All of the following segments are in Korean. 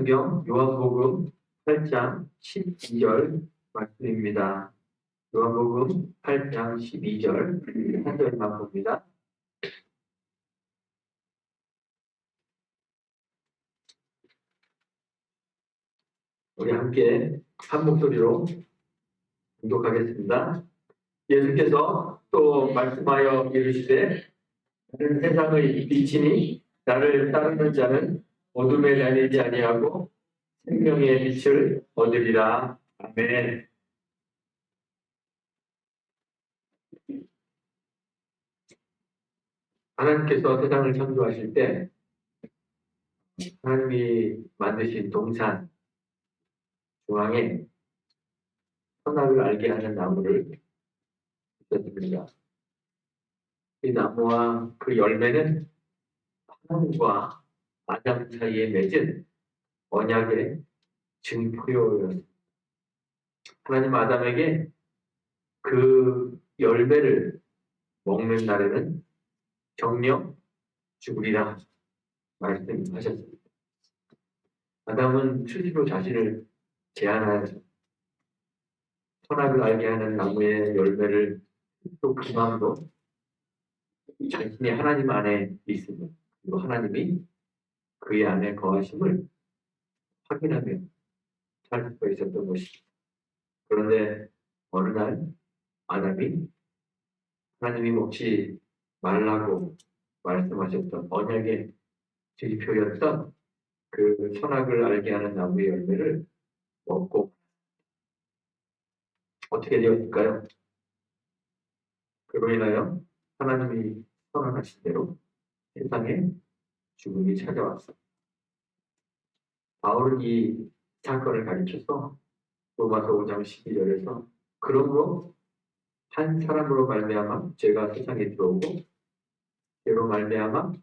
성경 요한복음 8장 12절 말씀입니다. 요한복음 8장 12절 한 절만 봅니다. 우리 함께 한 목소리로 공독하겠습니다. 예수께서 또 말씀하여 이르시되 나는 세상의 빛이니 나를 따르는 자는 어둠에 다니지 아니하고 생명의 빛을 얻으리라. 아멘. 하나님께서 세상을 창조하실 때 하나님이 만드신 동산 중앙에 선악을 알게 하는 나무를 있었습니다. 이 나무와 그 열매는 하나님과 아담 사이에 맺은 언약의 증표였습니다. 하나님 아담에게 그 열매를 먹는 날에는 정령 죽으리라 말씀하셨습니다. 아담은 스스로 자신을 제한하여서 선악을 알게 하는 나무의 열매를 또그 마음도 자신이 하나님 안에 있으면 그리고 하나님이 그의 안에 거하심을 확인하며 살 수가 있었던 것입니다. 그런데 어느 날 아담이 하나님이 먹지 말라고 말씀하셨던 언약의 지표였던 그 선악을 알게 하는 나무의 열매를 먹고 어떻게 되었을까요? 그로 인하여 하나님이 선언하신 대로 세상에 죽음이 찾아왔어. 바울은 이 사건을 가르쳐서 로마서 5장 12절에서 그러므로 한 사람으로 말미암아 죄가 세상에 들어오고 죄로 말미암아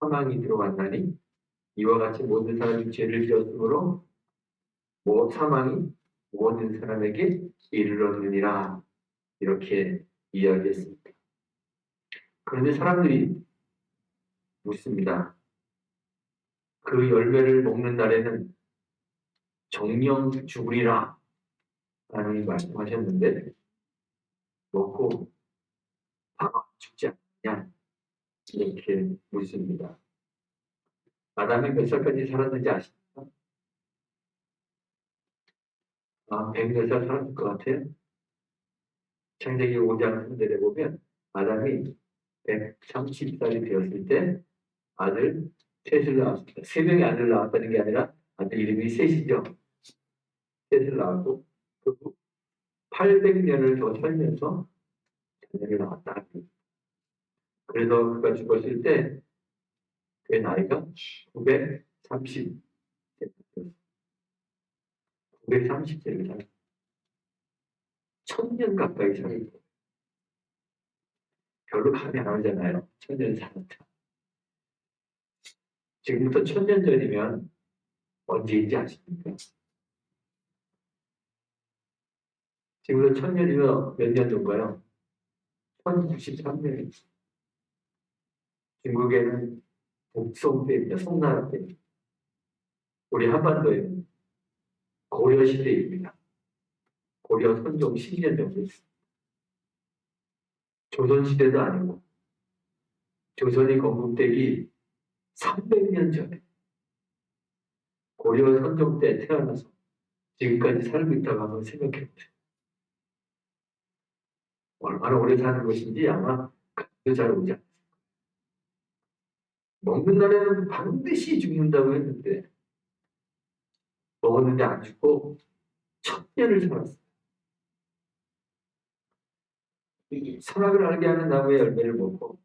사망이 들어왔나니 이와 같이 모든 사람이 죄를 지었으므로 뭐 사망이 모든 사람에게 이르렀느니라 이렇게 이야기했습니다. 그런데 사람들이 묻습니다. 그 열매를 먹는 날에는 정령 죽으리라 하나님이 말씀하셨는데 먹고 바로 죽지 않느냐 이렇게 묻습니다. 아담이 몇 살까지 살았는지 아십니까? 아, 100몇 살 살았을 것 같아요. 창세기 5장 3절에 보면 아담이 130살이 되었을 때 아들 셋을 낳았습니다. 세 명의 아들 낳았다는 게 아니라 아들 이름이 셋이죠. 셋을 낳았고 그리고 800년을 더 살면서 자녀를 낳았다. 그래서 그가 죽었을 때 그의 나이가 930 930세를 살 천년 가까이 살고 별로 감이 안 오잖아요. 천년 살았다. 지금부터 천년 전이면 언제인지 아십니까? 지금부터 천년이면 몇 년 전가요? 1093년입니다. 중국에는 북송 때입니다. 송나라 때. 우리 한반도에는 고려 시대입니다. 고려 선종 10년 정도 있습니다. 조선 시대도 아니고 조선이 건국되기 300년 전에 고려 선종 때 태어나서 지금까지 살고 있다고 한번 생각해 보세요. 얼마나 오래 사는 것인지 아마 감도 잘 오지 않습니다. 먹는 날에는 반드시 죽는다고 했는데 먹었는데 안 죽고 천년을 살았어요. 이 선악을 알게 하는 나무의 열매를 먹고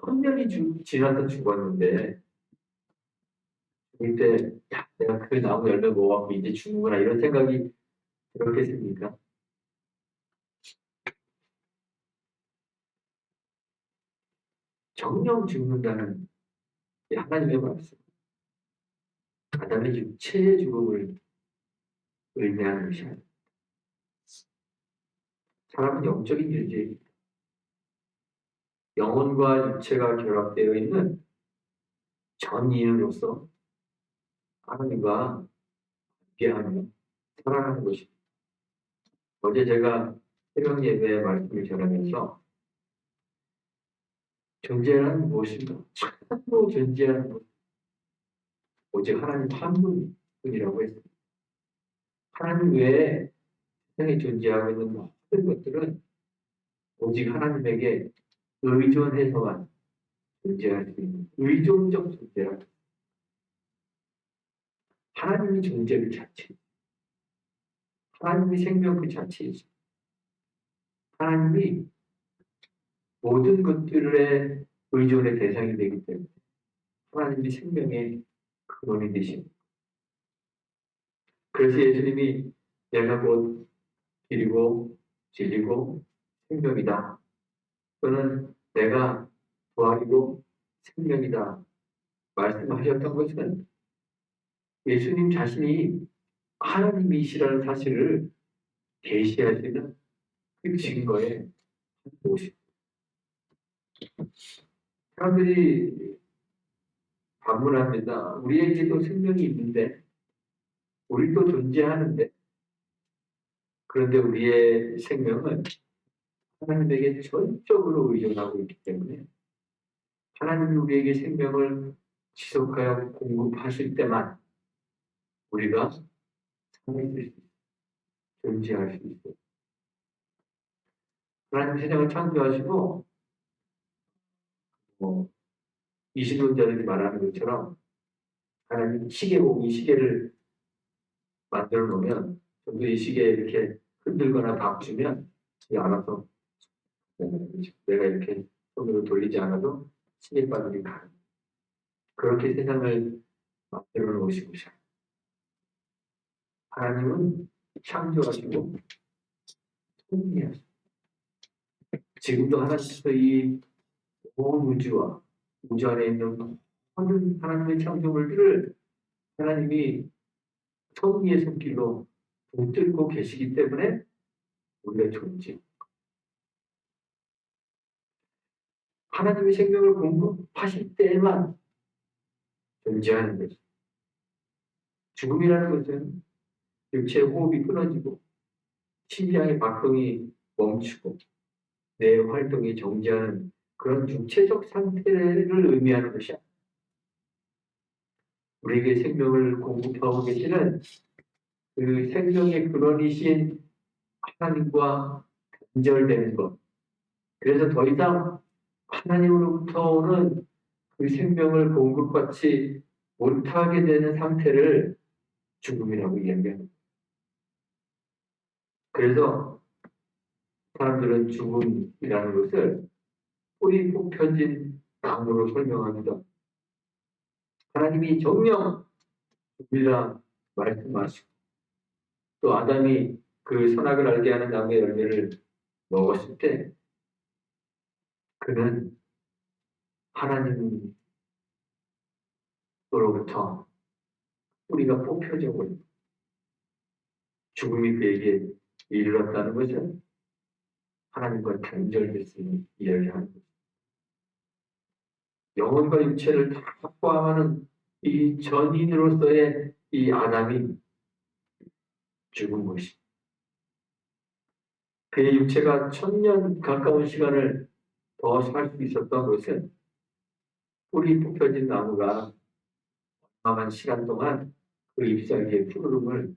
천년이 주, 지나서 죽었는데 죽을 때 야, 내가 그 나무 열매 먹어갖고 이제 죽는구나 이런 생각이 들었겠습니까? 정령 죽는다는 이 하나님의 말씀. 아담의 육체의 죽음을 의미하는 것이 아닙니다. 사람은 영적인 존재입니다. 영혼과 육체가 결합되어 있는 전인으로서 하나님과 함께하며 살아가는 것입니다. 어제 제가 새벽 예배 말씀을 전하면서 존재란 무엇인가? 참으로 존재하는 것. 오직 하나님 한 분뿐이라고 했습니다. 하나님 외에 세상에 존재하고 있는 모든 것들은 오직 하나님에게 의존해서만 존재할 수 있는 의존적 존재라. 하나님이 존재 그 자체. 하나님이 생명 그 자체이죠. 하나님이 모든 것들의 의존의 대상이 되기 때문에 하나님이 생명의 근원이 되십니다. 그래서 예수님이 내가 곧 길이고 진리고 생명이다. 또는 내가 부활이고 생명이다. 말씀하셨던 것은 예수님 자신이 하나님이시라는 사실을 있는 그 증거의 무엇입니다. 사람들이 반문합니다. 우리에게도 생명이 있는데, 우리도 존재하는데, 그런데 우리의 생명은 하나님에게 전적으로 의존하고 있기 때문에 하나님이 우리에게 생명을 지속하여 공급하실 때만 우리가 살아있을 수 있어요. 존재할 수 있어요. 하나님 세상을 창조하시고 뭐 이신론자들이 말하는 것처럼 하나님 시계고 이 시계를 만들어 놓으면 좀더 이 시계에 이렇게 흔들거나 바꾸면 이 알아서 내가 이렇게 손으로 돌리지 않아도 시계 바늘이 가 그렇게 세상을 만들어 놓으시고 하나님은 창조하시고 통일하시고 지금도 하나님께서 이 온 우주와 우주 안에 있는 모든 하나님의 창조물들을 하나님이 섭리의 손길로 붙들고 계시기 때문에 우리가 존재. 하나님의 생명을 공급하실 때만 존재하는 거죠. 죽음이라는 것은 육체의 호흡이 끊어지고 심장의 박동이 멈추고 내 활동이 정지하는 그런 육체적 상태를 의미하는 것이야. 우리에게 생명을 공급하고 계시는 그 생명의 근원이신 하나님과 단절되는 것. 그래서 더 이상 하나님으로부터 오는 그 생명을 공급받지 못하게 되는 상태를 죽음이라고 이야기합니다. 그래서 사람들은 죽음이라는 것을 뿌리 뽑혀진 나무로 설명합니다. 하나님이 정령 죽이라 말씀하시고 또 아담이 그 선악을 알게 하는 나무의 열매를 먹었을 때 그는 하나님으로부터 뿌리가 뽑혀져 버린 죽음이 그에게 이르렀다는 것은 하나님과 단절됐음을 이야기하는 것입니다. 영혼과 육체를 다 포함하는 이 전인으로서의 이 아담이 죽은 것이. 그의 육체가 천년 가까운 시간을 더 살 수 있었던 것은 뿌리 뽑혀진 나무가 얼마만 시간 동안 그 잎사귀의 푸르름을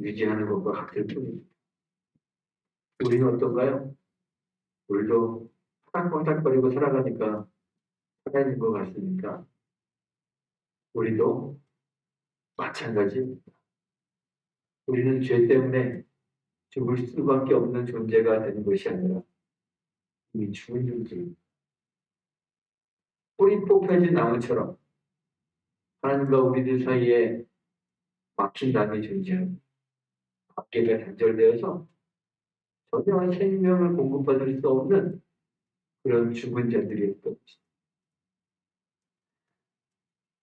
유지하는 것과 같을 뿐입니다. 우리는 어떤가요? 우리도 화닥화닥거리고 살아가니까 하나님 것 같습니까? 우리도 마찬가지입니다. 우리는 죄 때문에 죽을 수밖에 없는 존재가 되는 것이 아니라 이미 죽은 존재입니다. 뿌리 뽑혀진 나무처럼 하나님과 우리들 사이에 막힌 담이 존재합니다. 관계가 단절되어서 전혀 생명을 공급받을 수 없는 그런 죽은 자들이었던 것입니다.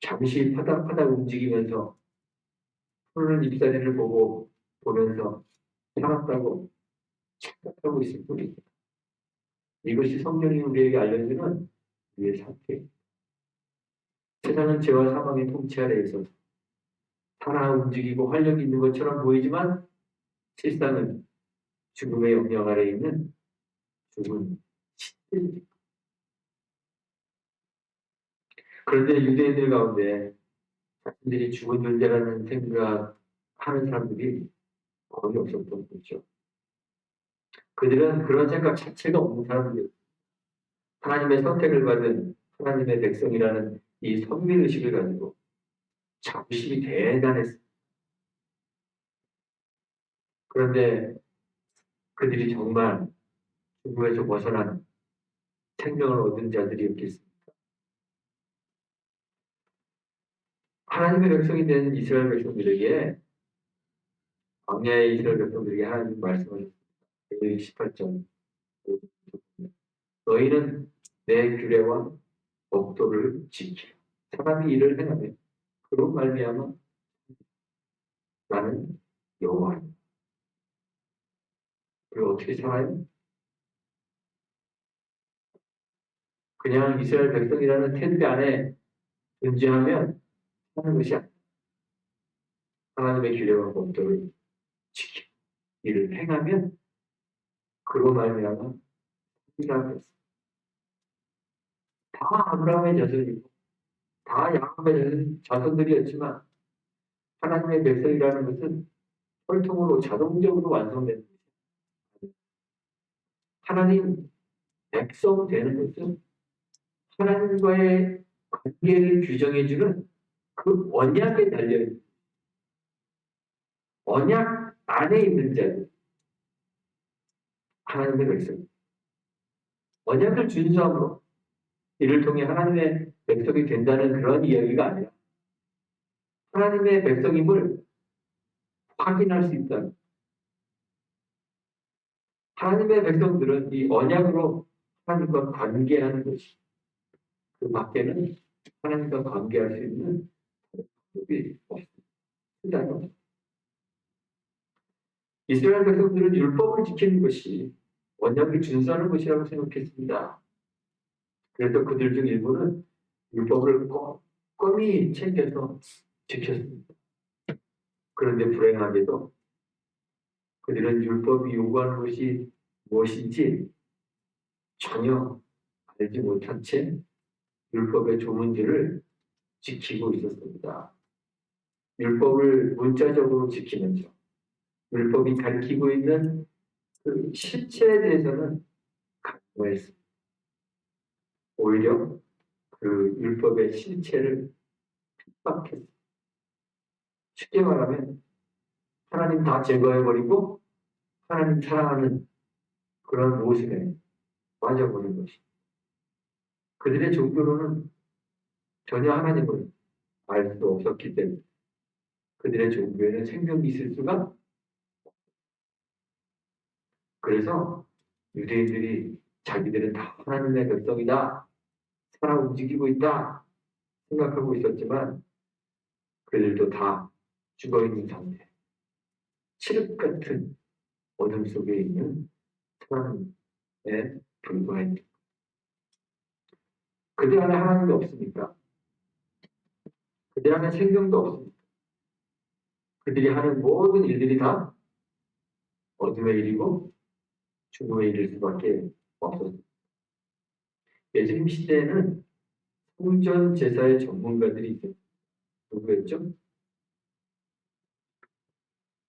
잠시 파닥파닥 움직이면서 푸르는 잎사리를 보고 보면서 살았다고 착각하고 있을 뿐입니다. 이것이 성경이 우리에게 알려주는 우리의 상태입니다. 세상은 죄와 사망의 통치 아래에 있어서 살아 움직이고 활력이 있는 것처럼 보이지만 실상은 죽음의 영역 아래에 있는 죽은 신들. 그런데 유대인들 가운데 자신들이 죽은 존재라는 생각하는 사람들이 거의 없었던 거죠. 그들은 그런 생각 자체가 없는 사람들이었어요. 하나님의 선택을 받은 하나님의 백성이라는 이 선민의식을 가지고 자부심이 대단했어요. 그런데 그들이 정말 죽음에서 벗어난 생명을 얻은 자들이었겠습니까? 하나님의 백성이 된 이스라엘 백성들에게 광야의 이스라엘 백성들에게 하나님 말씀하셨습니다. 18절 너희는 내 규례와 법도를 지키라. 사람이 이를 행하면 그로 말미암아 나는 여호와입니다. 그리고 어떻게 살아요? 그냥 이스라엘 백성이라는 텐트 안에 존재하면 하는 것이 아니라 하나님의 규례와 법도를 지키 이를 행하면 그로 말미암아 이라고 했어요. 다 아브라함의 자손이고 다 야곱의 자손들이었지만 하나님의 백성이라는 것은 혈통으로 자동적으로 완성되는 것이에요. 하나님 백성 되는 것은 하나님과의 관계를 규정해주는 그 언약에 달려있는 언약 안에 있는 자들 하나님의 백성 언약을 준수함으로 이를 통해 하나님의 백성이 된다는 그런 이야기가 아니라 하나님의 백성임을 확인할 수 있다. 하나님의 백성들은 이 언약으로 하나님과 관계하는 것이 그 밖에는 하나님과 관계할 수 있는 방법이 없습니다. 이스라엘 백성들은 율법을 지키는 것이 언약을 준수하는 것이라고 생각했습니다. 그래서 그들 중 일부는 율법을 꼼꼼히 챙겨서 지켰습니다. 그런데 불행하게도 그들은 율법이 요구하는 것이 무엇인지 전혀 알지 못한 채 율법의 조문들을 지키고 있었습니다. 율법을 문자적으로 지키면서 율법이 가리키고 있는 그 실체에 대해서는 강조했습니다. 오히려 그 율법의 실체를 핍박했습니다. 쉽게 말하면 하나님 다 제거해버리고 하나님 사랑하는 그런 모습에 빠져버린 것입니다. 그들의 종교로는 전혀 하나님을 알 수 없었기 때문에 그들의 종교에는 생명이 있을 수가 그래서 유대인들이 자기들은 다 하나님의 백성이다. 살아 움직이고 있다. 생각하고 있었지만 그들도 다 죽어있는 상태. 칠흑 같은 어둠 속에 있는 사람에 불과했다. 그들 안에 하나님이 없으니까. 그들 안에 생명도 없으니까. 그들이 하는 모든 일들이 다 어둠의 일이고 이를 수밖에 없었습니다. 예수님 시대에는 성전 제사의 전문가들이 있었습니다. 누구였죠?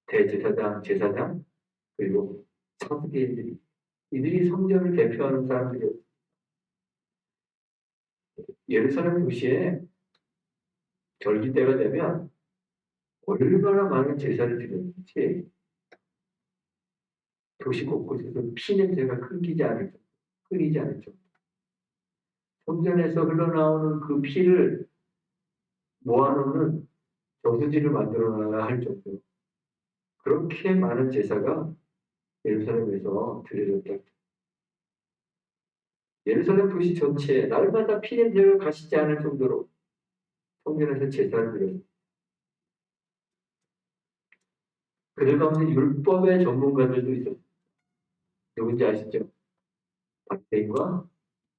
대제사장, 제사장, 그리고 사두개인들이 이들이 성전을 대표하는 사람들이었습니다. 예루살렘 도시에 절기 때가 되면 얼마나 많은 제사를 드렸는지 도시 곳곳에서 피 냄새가 끊기지 않을 정도, 끊이지 않을 정도. 성전에서 흘러나오는 그 피를 모아놓는 저수지를 만들어 놔야 할 정도로 그렇게 많은 제사가 예루살렘에서 드려졌다. 예루살렘 도시 전체에 날마다 피냄새가 가시지 않을 정도로 성전에서 제사를 드렸습니다. 그들 가운데 율법의 전문가들도 있었습니다. 누군지 아시죠? 박대인과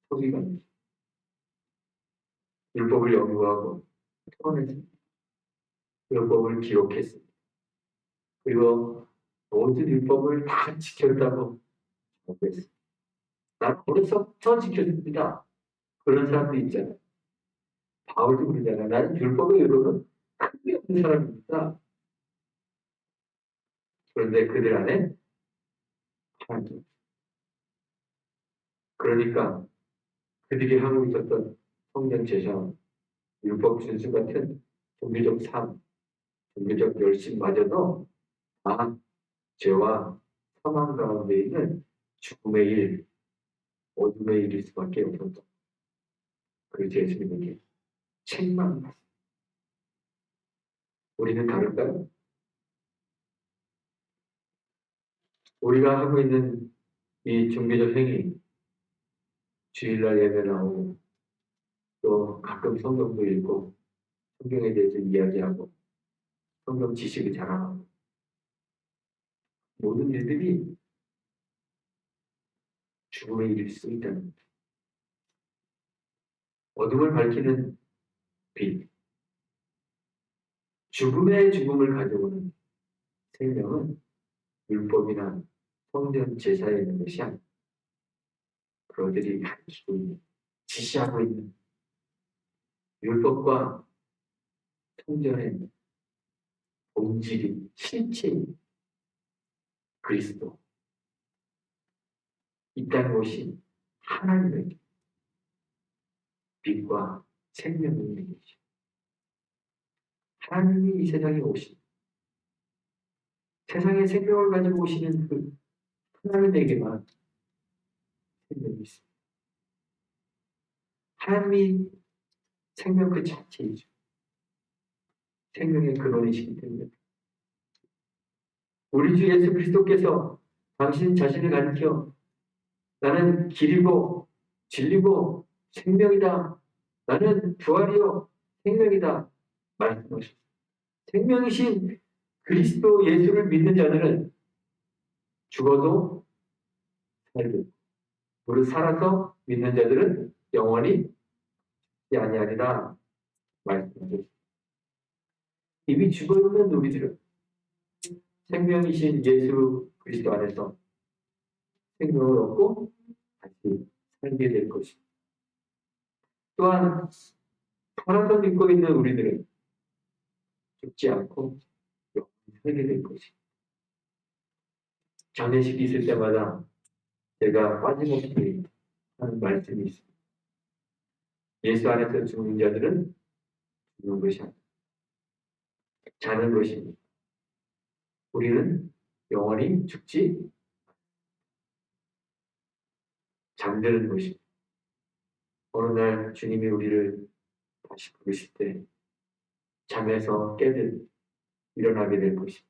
소비관입니다. 율법을 연구하고 토론했습니다. 율법을 기록했습니다. 그리고 모든 율법을 다 지켰다고 고했습니다. 난 어려서부터 지켰습니다. 그런 사람도 있잖아요. 바울도 그러잖아요. 나는 율법의 의로는 크게 없는 사람입니다. 그런데 그들 안에 하나님. 그러니까 그들이 하고 있었던 성경 제사, 율법 준수 같은 종교적 삶, 종교적 열심마저도 다 죄와 사망 가운데 있는 죽음의 일, 어둠의 일일 수밖에 없었다. 그래서 예수님에게 책망 받습니다. 우리는 다를까요? 우리가 하고 있는 이 종교적 행위, 주일날 예배 나오고, 또 가끔 성경도 읽고, 성경에 대해서 이야기하고, 성경 지식을 자랑하고, 모든 일들이 죽음의 일일 수 있다는. 어둠을 밝히는 빛, 죽음의 죽음을 가져오는 생명은 율법이나 성전 제사에 있는 것이 아니다. 그들이 가르치고 있는, 지시하고 있는 율법과 성전의 본질이 실체인 그리스도 있다는 것이 하나님의 빛과 생명을 있는 것이죠. 하나님이 이 세상에 오신 세상에 생명을 가지고 오시는 그 하나님에게만 생명이 있습니다. 하나님이 생명 그 자체이죠. 생명의 근원이시기 때문에 우리 주 예수 그리스도께서 당신 자신을 가리켜 나는 길이고 진리고 생명이다. 나는 부활이요 생명이다. 말씀하셨습니다. 생명이신 그리스도 예수를 믿는 자들은 죽어도 살고 무릇 살아서 믿는 자들은 영원히 죽지 아니하리라 말씀하셨습니다. 이미 죽어있는 우리들은 생명이신 예수 그리스도 안에서 생명을 얻고 다시 살게 될 것입니다. 또한 살아서 믿고 있는 우리들은 죽지 않고 영원히 살게 될 것입니다. 장례식이 있을 때마다 제가 빠짐없이 하는 말씀이 있습니다. 예수 안에서 죽는 자들은 죽는 것이 아니다. 자는 것입니다. 우리는 영원히 죽지 잠드는 것입니다. 어느 날 주님이 우리를 다시 부르실 때 잠에서 깨듯 일어나게 될 것입니다.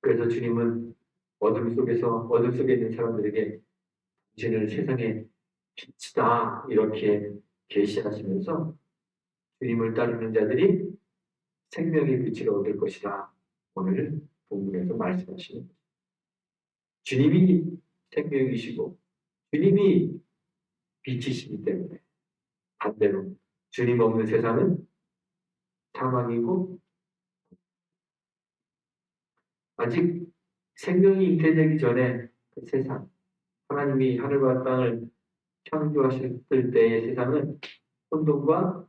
그래서 주님은 어둠 속에서 어둠 속에 있는 사람들에게 당신을 세상의 빛이다 이렇게 계시하시면서 주님을 따르는 자들이 생명의 빛을 얻을 것이다. 오늘 본문에서 말씀하시는. 주님이 생명이시고 주님이 빛이시기 때문에 반대로 주님 없는 세상은 사망이고 아직 생명이 잉태되기 전에 그 세상 하나님이 하늘과 땅을 창조하셨을 때의 세상은 혼돈과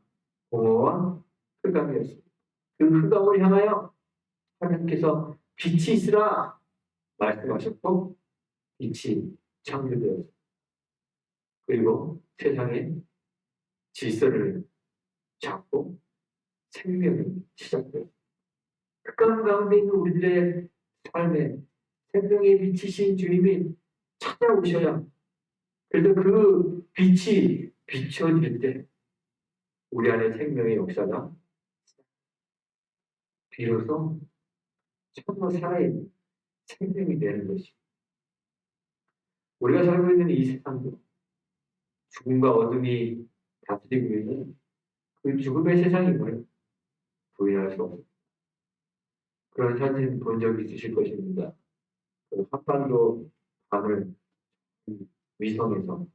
공허와 흑암이었습니다. 그 흑암을 향하여 하나님께서 빛이 있으라 말씀하셨고 빛이 창조되었습니다. 그리고 세상에 질서를 잡고 생명이 시작되었습니다. 흑암 가운데 있는 우리들의 삶에 생명의 빛이신 주님이 찾아오셔야 그래서 그 빛이 비춰질 때 우리 안에 생명의 역사가 비로소 참으로 살아있는 생명이 되는 것이 우리가 살고 있는 이 세상도 죽음과 어둠이 다스리고 있는 그 죽음의 세상임을 부인할 수 없습니다. 그런 사진 본 적 있으실 것입니다. 그 한반도 밤을 위성에서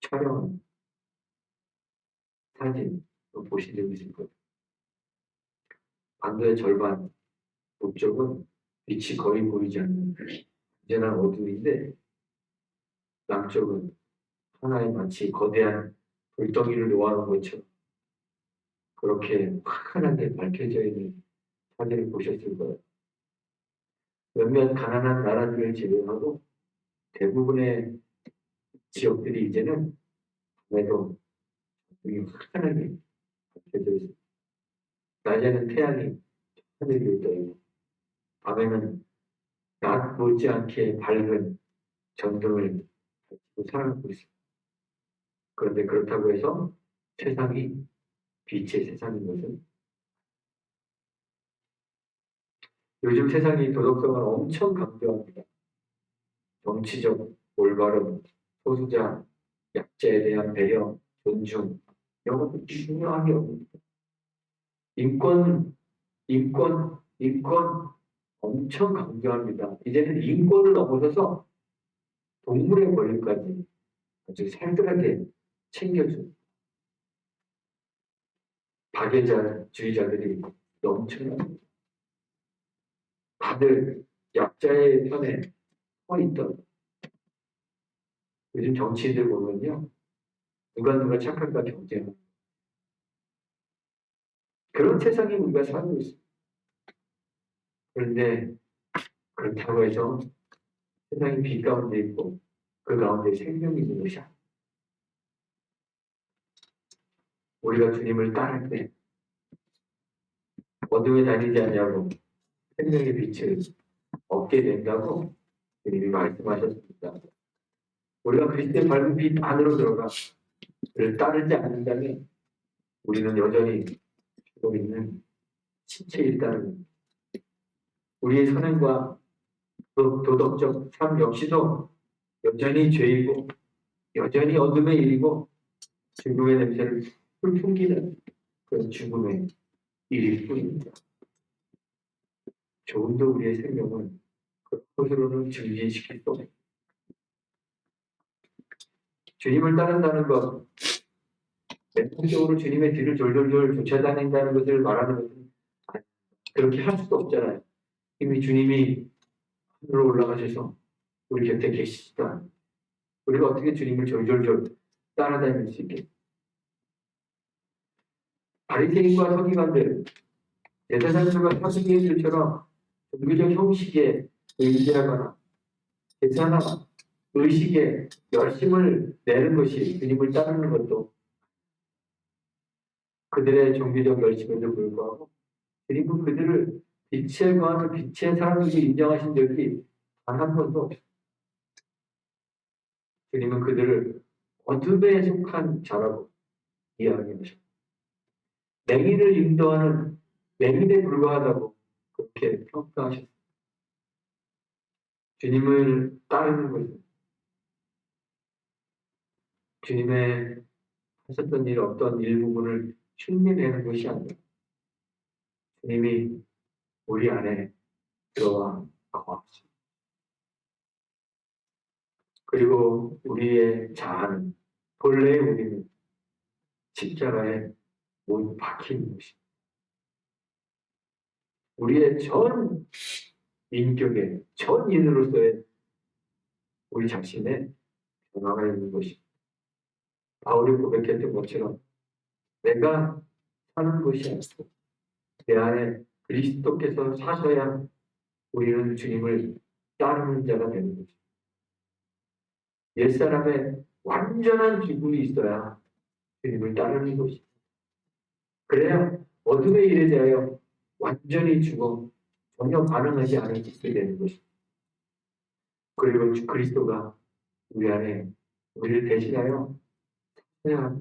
촬영한 사진 보신 적 있을 거예요. 반도의 절반 북쪽은 빛이 거의 보이지 않는 완전한 어둠인데 남쪽은 하나의 마치 거대한 불덩이를 놓아놓은 것처럼 그렇게 환하게 밝혀져 있는 사진을 보셨을 거예요. 몇몇 가난한 나라들을 제외하고 대부분의 지역들이 이제는 밤에도 여기 환하게 밝혀져 있습니다. 낮에는 태양이 하늘 위에 떠 있고 밤에는 낮 못지않게 밝은 전등을 가지고 살아가고 있습니다. 그런데 그렇다고 해서 세상이 빛의 세상인 것은 요즘 세상이 도덕성을 엄청 강조합니다. 정치적 올바름, 소수자, 약자에 대한 배려, 존중 이런 것도 중요하게 여깁니다. 인권, 인권, 인권 엄청 강조합니다. 이제는 인권을 넘어서서 동물의 권리까지 아주 살뜰하게 챙겨줍니다. 박애자주의자들이 넘쳐납니다. 다들 약자의 편에 서 있던 요즘 정치인들 보면요. 누가 누가 착한가 경쟁하는 그런 세상에 우리가 살고 있습니다. 그런데 그렇다고 해서 세상이 빛 가운데 있고 그 가운데 생명이 있는 것이 아닙니다. 우리가 주님을 따를 때 어둠에 다니지 않냐고 생명의 빛을 얻게 된다고 주님이 말씀하셨습니다. 우리가 그리스도의 밝은 빛 안으로 들어가 그를 따르지 않는다면 우리는 여전히 죽고 있는 신체일다는 우리의 선행과 도- 도덕적 삶 역시도 여전히 죄이고 여전히 어둠의 일이고 죽음의 냄새를 풀 풍기는 그런 죽음의 일일 뿐입니다. 조금도 우리의 생명을 그것으로는 증진시킬 수 없습니다. 주님을 따른다는 것, 내통적으로 주님의 뒤를 졸졸졸 쫓아다닌다는 것을 말하는 것은 그렇게 할 수도 없잖아요. 이미 주님이 하늘로 올라가셔서 우리 곁에 계시다. 우리가 어떻게 주님을 졸졸졸 따라다닐 수 있겠어요? 바리새인과 서기관들, 제사장들과 사두개인들처럼 종교적 형식에 의지하거나 제사나 의식에 열심을 내는 것이 주님을 따르는 것도 그들의 종교적 열심에도 불구하고 주님은 그들을 빛에 거하는 빛의 사람들이 인정하신 적이 단 한 번도. 주님은 그들을 어둠에 속한 자라고 이야기하셨습니다. 맹인을 인도하는 맹인에 불과하다고 그렇게 평가하셨습니다. 주님을 따르는 것은 주님의 하셨던 일 어떤 일부분을 흉내내는 것이 아니라 주님이 우리 안에 들어와 거하십니다. 그리고 우리의 자아는 본래의 우리는 십자가에 못 박힌 것입니다. 우리의 전 인격의 전 인으로서의 우리 자신의 변화가 있는 것입니다. 바울이 고백했던 것처럼 내가 사는 것이 아니고 내 안에 그리스도께서 사셔야 우리는 주님을 따르는 자가 되는 것입니다. 옛사람의 완전한 기분이 있어야 주님을 따르는 것입니다. 그래야 어둠의 일에 대하여 완전히 죽어 전혀 반응하지 수 있게 되는 것입니다. 그리고 주 그리스도가 우리 안에 우리를 대신하여 해야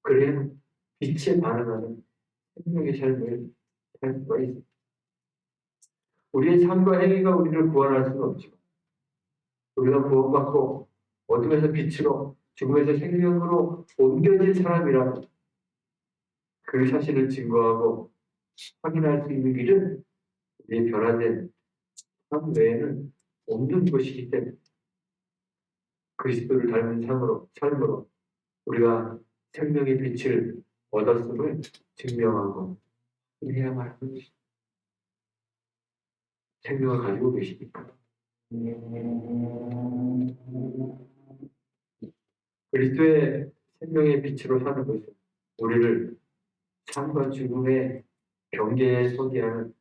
그래야 빛에 반응하는 생명의 삶을 살 수가 있습니다. 우리의 삶과 행위가 우리를 구원할 수는 없지만 우리가 구원받고 어둠에서 빛으로 죽음에서 생명으로 옮겨진 사람이라면 그 사실을 증거하고 확인할 수 있는 길은 우리의 변화된 삶 외에는 없는 것이기 때문에 그리스도를 닮은 삶으로 삶으로 우리가 생명의 빛을 얻었음을 증명하고 해야만 하는 것입니다. 생명을 가지고 계십니까? 그리스도의 생명의 빛으로 사는 것은 우리를 삶과 죽음의 경계에 서게 하는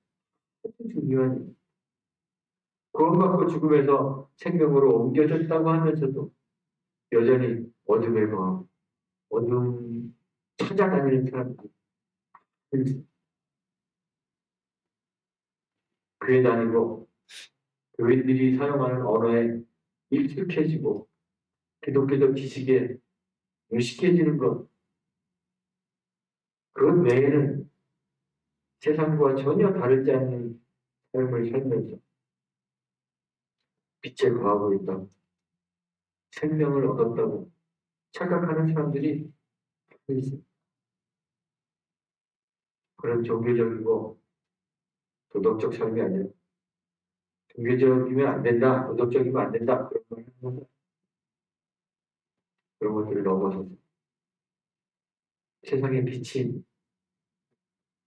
아주 중요한 일. 구원받고 죽음에서 생명으로 옮겨졌다고 하면서도 여전히 어둠에 거하고 어둠 찾아다니는 사람들 교회 다니고 교인들이 사용하는 언어에 익숙해지고 기독교적 지식에 무식해지는 것 그것 외에는 세상과 전혀 다르지 않는 삶을 살면서 빛에 거하고 있다고 생명을 얻었다고 착각하는 사람들이 있습니다. 그런 종교적이고 도덕적 삶이 아니라 종교적이면 안 된다, 도덕적이면 안 된다 그런 걸 하는 거죠. 그런 것들을 넘어서서 세상에 비친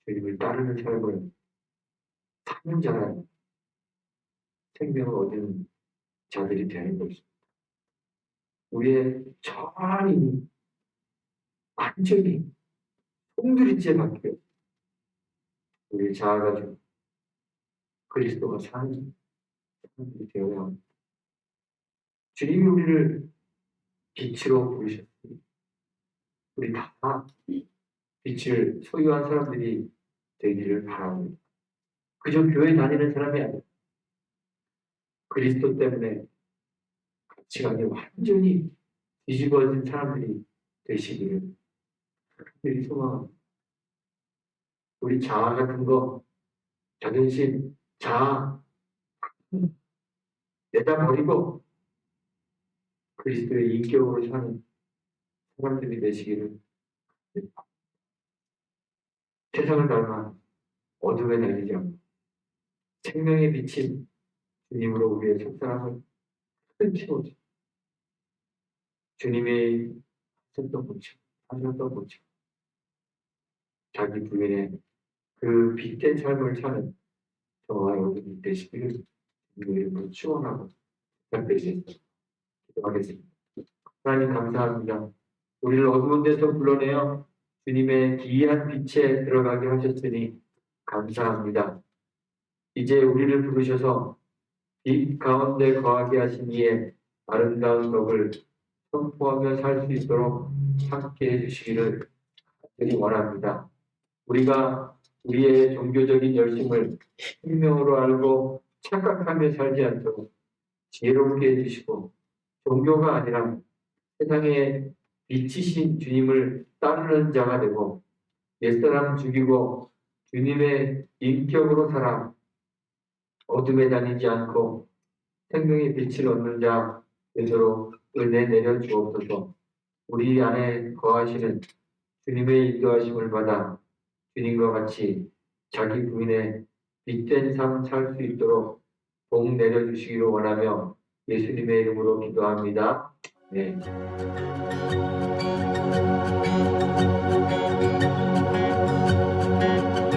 주님을 따르는 삶을 사는 자란 생명을 얻는 자들이 되는 것입니다. 우리의 전이 완전히 송두리째 바뀌어 우리 자아가지고 그리스도가 사는 사람들이 되어야 합니다. 주님이 우리를 빛으로 부르셨습니다. 우리 다 빛을 소유한 사람들이 되기를 바랍니다. 그저 교회 다니는 사람이 아니라 그리스도 때문에 가치관이 완전히 뒤집어진 사람들이 되시기를 특별히 소망합니다. 우리 자아 같은 거, 자존심, 자아 내다 버리고 그리스도의 인격으로 사는 사람들이 되시기를 세상을 닮아 어둠에 달리지 않고 생명의 빛인 주님으로 우리의 큰 채워줘. 주님의 하셨던 것처럼 하셨던 것처럼 자기 부인의 그 빛된 삶을 사는 저와 여러분이 되시기를 주님의 축원하고 부탁드리겠습니다. 기도하겠습니다. 하나님 감사합니다. 우리를 어두운 데서 불러내어 주님의 기이한 빛에 들어가게 하셨으니 감사합니다. 이제 우리를 부르셔서 빛 가운데 거하게 하신 이의 아름다운 덕을 선포하며 살 수 있도록 함께 해주시기를 간절히 원합니다. 우리가 우리의 종교적인 열심을 생명으로 알고 착각하며 살지 않도록 지혜롭게 해주시고 종교가 아니라 세상에 빛이신 주님을 따르는 자가 되고 옛사람 죽이고 주님의 인격으로 살아 어둠에 다니지 않고 생명의 빛을 얻는 자 되도록 은혜 내려 주옵소서 우리 안에 거하시는 주님의 인도하심을 받아 주님과 같이 자기 부인의 빛된 삶 살 수 있도록 복 내려 주시기를 원하며 예수님의 이름으로 기도합니다. ね。うん